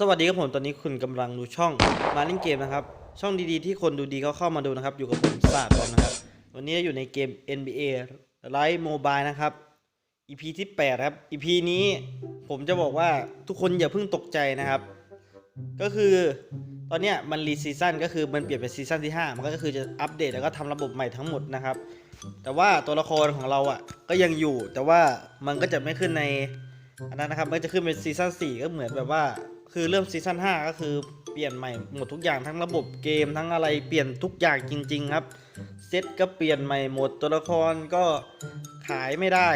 สวัสดีครับผมตอนนี้คุณกำลังดูช่องมาเล่นเกมนะครับ ช่องดีๆที่คนดูดีเขาเข้ามาดูนะครับ อยู่กับผมศาสตร์บอลนะครับ วันนี้อยู่ในเกม NBA Live Mobile นะครับ EP ที่8ครับ EP นี้ผมจะบอกว่าทุกคนอย่าเพิ่งตกใจนะครับ ก็คือตอนเนี้ยมันรีซีซั่นก็คือมันเปลี่ยนเป็นซีซั่นที่ 5 มันก็คือจะอัปเดตแล้วก็ทำระบบใหม่ทั้งหมดนะครับ แต่ว่าตัวละครของเราอะก็ยังอยู่แต่ว่ามันก็จะไม่ขึ้นในอันนั้นนะครับมันจะขึ้นเป็นซีซั่น4ก็เหมือนแบบว่า คือเริ่มซีซั่น5ก็คือเปลี่ยนใหม่หมดทุกอย่างทั้งระบบเกมทั้งอะไรเปลี่ยนทุกอย่างจริง ๆ ครับเซตก็เปลี่ยนใหม่หมดตัวละครก็ขายไม่ได้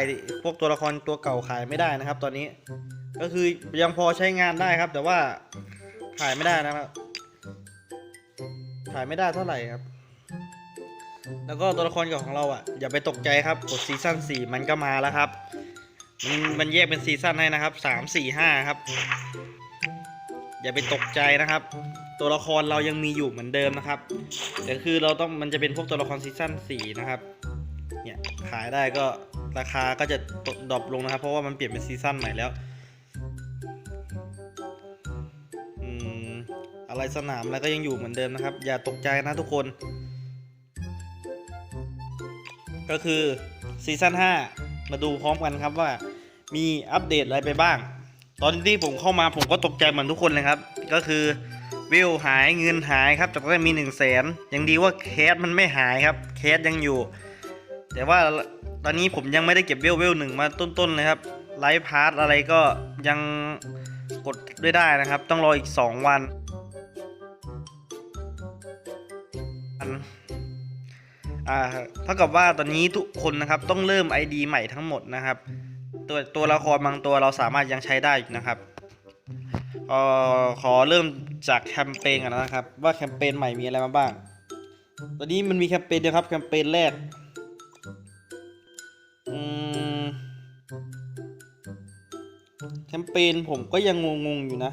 พวกตัวละครตัวเก่าขายไม่ได้นะครับ ตอนนี้ ก็คือยังพอใช้งานได้ครับ แต่ว่าขายไม่ได้นะครับ ขายไม่ได้เท่าไหร่ครับ แล้วก็ตัวละครเก่าของเราอะอย่าไปตกใจครับกดซีซั่น4มันก็มาแล้วครับ มันมันแยกเป็นซีซั่นให้นะครับสามสี่ห้าครับ อย่าไปตกใจนะครับ ตัวละครเรายังมีอยู่เหมือนเดิมนะครับแต่คือเราต้องมันจะเป็นพวกตัวละครซีซั่นสี่นะครับเนี่ยขายได้ก็ราคาก็จะตกดรอปลงนะครับ เพราะว่ามันเปลี่ยนเป็นซีซั่นใหม่แล้วอืมอะไรสนามอะไรก็ยังอยู่เหมือนเดิมนะครับ อย่าตกใจนะทุกคน ก็คือซีซั่น5มาดูพร้อมกันครับว่ามีอัปเดตอะไรไปบ้าง ตอนที่ผมเข้ามาผมก็ตกใจเหมือนทุกคนเลยครับ ก็คือวิวหายเงินหายครับจากแรกมี1นึ่งแสนยังดีว่าแคสมันไม่หายครับแคสยังอยู่ แต่ว่าตอนนี้ผมยังไม่ได้เก็บเวลเวลหนึ่งมาต้นๆเลยครับไลฟ์พาร์ทอะไรก็ยังกดด้วยได้นะครับ ต้องรออีก 2 วันอ่าเท่ากับว่าตอนนี้ทุกคนนะครับต้องเริ่ม ID ใหม่ทั้งหมดนะครับ ตัวตัวละครบางตัวเราสามารถยังใช้ได้นะครับเอ่อขอเริ่มจากแคมเปญกันนะครับ ว่าแคมเปญใหม่มีอะไรมาบ้าง ตอนนี้มันมีแคมเปญเดียวครับแคมเปญแรกแคมเปญผมก็ยังงงๆอยู่นะ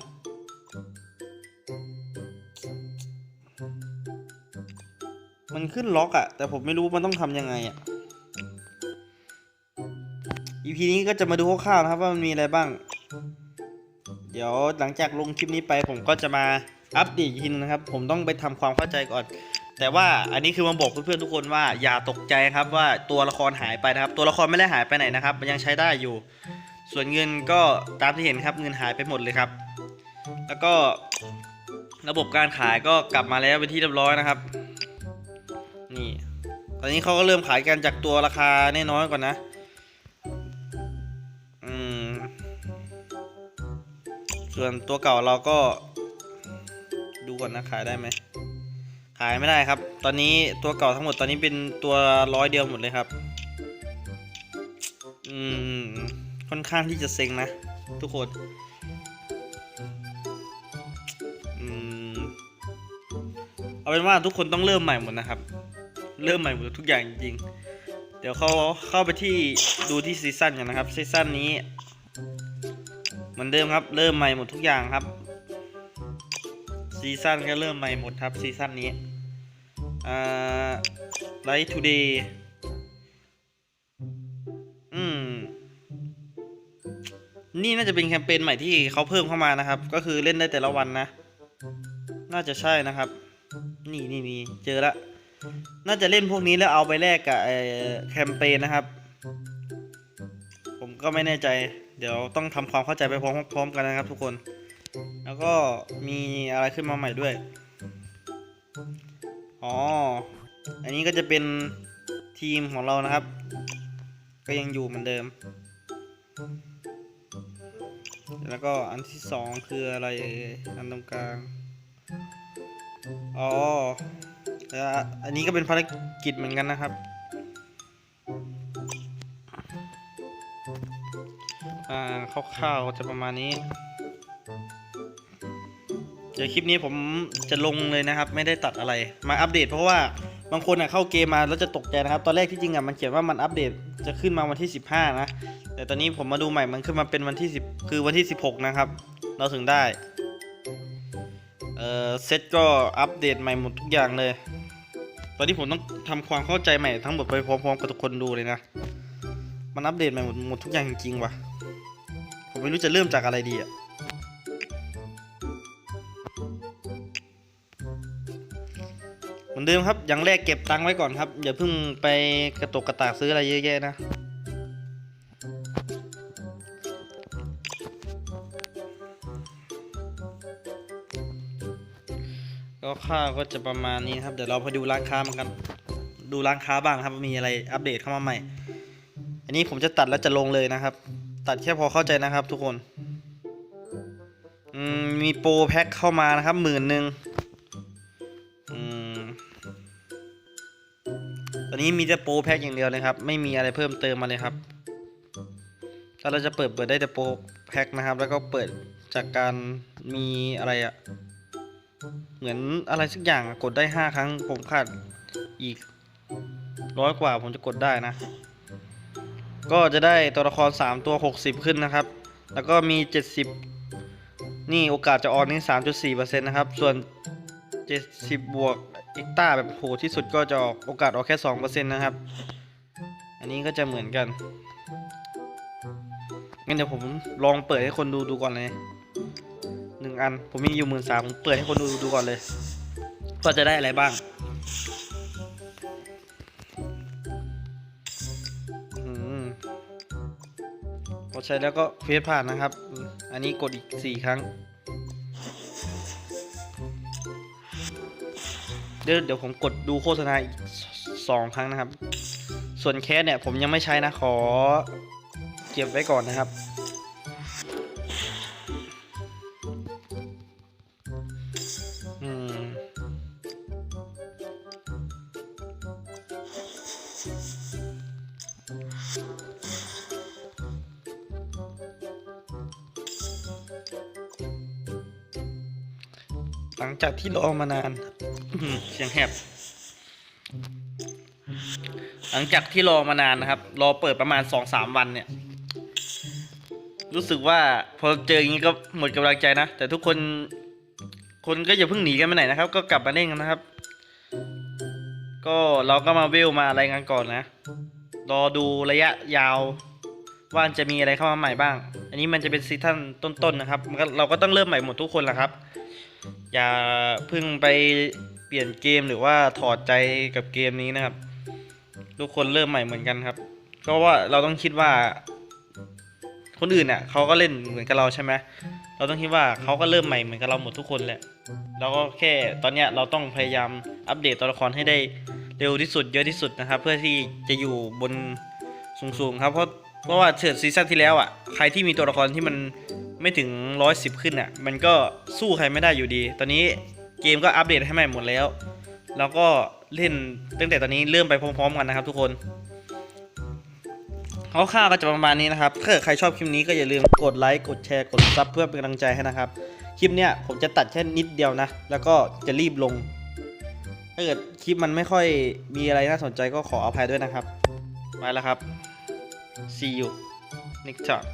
มันขึ้นล็อกอะแต่ผมไม่รู้มันต้องทำยังไงอะ EP นี้ก็จะมาดูคร่าวๆนะครับว่ามันมีอะไรบ้าง เดี๋ยวหลังจากลงคลิปนี้ไปผมก็จะมาอัปเดตอีกทีนึงนะครับ ผมต้องไปทำความเข้าใจก่อน แต่ว่าอันนี้คือมาบอกเพื่อนๆทุกคนว่าอย่าตกใจครับว่าตัวละครหายไปนะครับ ตัวละครไม่ได้หายไปไหนนะครับ มันยังใช้ได้อยู่ ส่วนเงินก็ตามที่เห็นครับเงินหายไปหมดเลยครับ แล้วก็ระบบการขายก็กลับมาแล้วเป็นที่เรียบร้อยนะครับ นี่ ตอนนี้เขาก็เริ่มขายกันจากตัวราคาแน้อยก่อนนะ ส่วนตัวเก่าเราก็ ดูก่อนนะขายได้ไหมขายไม่ได้ครับ ตอนนี้ตัวเก่าทั้งหมดตอนนี้เป็นตัวร้อยเดียวหมดเลยครับ อืม ค่อนข้างที่จะเซ็งนะ ทุกคน อืม เอาเป็นว่าทุกคนต้องเริ่มใหม่หมดนะครับ เริ่มใหม่หมดทุกอย่างจริง เดี๋ยวเขาเข้าไปที่ดูที่ซีซั่นกันนะครับ ซีซั่นนี้ มือนเดิมครับ เริ่มใหม่หมดทุกอย่างครับ ซีซั่นก็เริ่มใหม่หมดครับซีซั่นนี้ไลท์ทูเดย์อืม นี่น่าจะเป็นแคมเปญใหม่ที่เขาเพิ่มเข้ามานะครับ ก็คือเล่นได้แต่ละวันนะ น่าจะใช่นะครับ นี่นี่นี่เจอละ น่าจะเล่นพวกนี้แล้วเอาไปแลกกับแคมเปญนะครับ ผมก็ไม่แน่ใจ เดี๋ยวต้องทำความเข้าใจไปพร้อมพร้อมกันนะครับทุกคน แล้วก็มีอะไรขึ้นมาใหม่ด้วย อ๋อ อันนี้ก็จะเป็นทีมของเรานะครับ ก็ยังอยู่เหมือนเดิม แล้วก็อันที่สองคืออะไรอันตรงกลาง อ๋อแล้วอันนี้ก็เป็นภารกิจเหมือนกันนะครับ คร่าวๆจะประมาณนี้ เดี๋ยวคลิปนี้ผมจะลงเลยนะครับ ไม่ได้ตัดอะไรมาอัปเดต เพราะว่าบางคนอะเข้าเกมมาแล้วจะตกใจนะครับ ตอนแรกที่จริงอะมันเขียนว่ามันอัปเดตจะขึ้นมาวันที่ 15 นะ แต่ตอนนี้ผมมาดูใหม่มันขึ้นมาเป็นวันที่ 10 คือวันที่ 16 นะครับ เราถึงได้เอ่อเซตก็อัปเดตใหม่หมดทุกอย่างเลย ตอนนี้ผมต้องทำความเข้าใจใหม่ทั้งหมดไปพร้อมๆกับทุกคนดูเลยนะ มันอัปเดตใหม่หมดหมดทุกอย่างจริงๆว่ะ ผมไม่รู้จะเริ่มจากอะไรดีอะเหมือนเดิมครับ อย่างแรกเก็บตังค์ไว้ก่อนครับ อย่าเพิ่งไปกระตกกระตากซื้ออะไรเยอะแยะนะก็ข้าวก็จะประมาณนี้ครับ เดี๋ยวเราไปดูร้านค้ามันกัน ดูร้านค้าบ้างครับมีอะไรอัปเดตเข้ามาใหม่ อันนี้ผมจะตัดแล้วจะลงเลยนะครับ ตัดแค่พอเข้าใจนะครับ ทุกคนอืมมีโปรแพ็คเข้ามานะครับหมื่นหนึ่งอืมตอนนี้มีแต่โปรแพ็คอย่างเดียวเลยครับ ไม่มีอะไรเพิ่มเติมมาเลยครับถ้าเราจะเปิดเปิดได้แต่โปรแพ็คนะครับ แล้วก็เปิดจากการมีอะไรอะเหมือนอะไรสักอย่างกดได้ห้าครั้งผมขาดอีกร้อยกว่าผมจะกดได้นะ ก็จะได้ตัวละคร 3 ตัว 60 ขึ้นนะครับ แล้วก็มี 70 นี่โอกาสจะออนนี่3.4%นะครับ ส่วน 70 บวกอีกต้าแบบโหที่สุดก็จะออกโอกาสออกแค่ 2%นะครับ อันนี้ก็จะเหมือนกัน งั้นเดี๋ยวผมลองเปิดให้คนดูดูก่อนเลยหนึ่งอัน ผมมีอยู่หมื่นสามผมเปิดให้คนดูดูก่อนเลยว่าจะได้อะไรบ้าง พอใช้แล้วก็เฟซผ่านนะครับ อันนี้กดอีกสี่ครั้ง เดี๋ยวเดี๋ยวผมกดดูโฆษณาอีกสองครั้งนะครับ ส่วนแคสเนี่ยผมยังไม่ใช้นะขอเก็บไว้ก่อนนะครับอืม หลังจากที่รอมานานเสียงแหบ หลังจากที่รอมานานนะครับ รอเปิดประมาณสองสามวันเนี่ย รู้สึกว่าพอเจออย่างนี้ก็หมดกำลังใจนะ แต่ทุกคน คนก็อย่าเพิ่งหนีกันไปไหนนะครับ ก็กลับมาเล่นกันนะครับ ก็เราก็มาเวลมาอะไรกันก่อนนะ รอดูระยะยาวว่าจะมีอะไรเข้ามาใหม่บ้าง อันนี้มันจะเป็นซีซั่นต้นๆนะครับ เราก็ต้องเริ่มใหม่หมดทุกคนแหละครับ อย่าเพิ่งไปเปลี่ยนเกมหรือว่าถอดใจกับเกมนี้นะครับ ทุกคนเริ่มใหม่เหมือนกันครับเพราะว่าเราต้องคิดว่า คนอื่นเนี่ยเขาก็เล่นเหมือนกับเราใช่ไหมเราต้องคิดว่าเขาก็เริ่มใหม่เหมือนกับเราหมดทุกคนแหละเราก็แค่ตอนเนี้ยเราต้องพยายามอัปเดตตัวละครให้ได้เร็วที่สุดเยอะที่สุดนะครับ เพื่อที่จะอยู่บนสูงๆครับเพราะเพราะว่าเฉิดซีซั่นที่แล้วอะใครที่มีตัวละครที่มัน ไม่ถึงร้อยสิบขึ้นอะ มันก็สู้ใครไม่ได้อยู่ดี ตอนนี้เกมก็อัปเดตให้ใหม่หมดแล้ว แล้วก็เล่นตั้งแต่ตอนนี้เริ่มไปพร้อมๆกันนะครับทุกคนเขาค่าวก็จะประมาณนี้นะครับ ถ้าเกิดใครชอบคลิปนี้ก็อย่าลืมกดไลค์ กดแชร์ กดซับเพื่อเป็นกำลังใจให้นะครับ คลิปเนี้ยผมจะตัดแค่นิดเดียวนะ แล้วก็จะรีบลง ถ้าเกิดคลิปมันไม่ค่อยมีอะไรน่าสนใจก็ขออภัยด้วยนะครับ ไปแล้วครับ see you next time